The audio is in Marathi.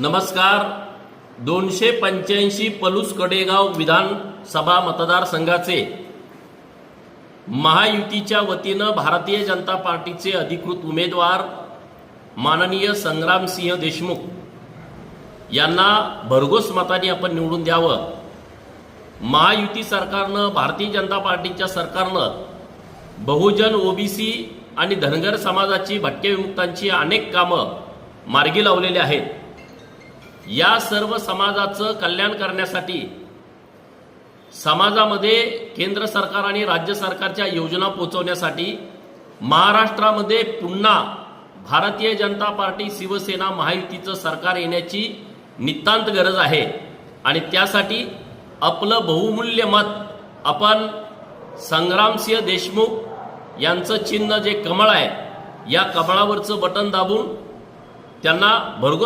नमस्कार. दोनशे पंच्याऐंशी पलूस कडेगाव विधानसभा मतदारसंघाचे महायुतीच्या वतीनं भारतीय जनता पार्टीचे अधिकृत उमेदवार माननीय संग्रामसिंह देशमुख यांना भरघोस मताने आपण निवडून द्यावं. महायुती सरकारनं भारतीय जनता पार्टीच्या सरकारनं बहुजन ओबीसी आणि धनगर समाजाची भटक्या विमुक्तांची अनेक कामं मार्गी लावलेली आहेत. या सर्व समाजाचं कल्याण करण्यासाठी समाजामध्ये केंद्र सरकार आणि राज्य सरकारच्या योजना पोचवण्यासाठी महाराष्ट्रामध्ये पुन्हा भारतीय जनता पार्टी शिवसेना महायुतीचं सरकार येण्याची नितांत गरज आहे. आणि त्यासाठी आपलं बहुमूल्य मत आपण संग्रामसिंह देशमुख यांचं चिन्ह जे कमळ आहे या कमळावरचं बटन दाबून त्यांना भरघोस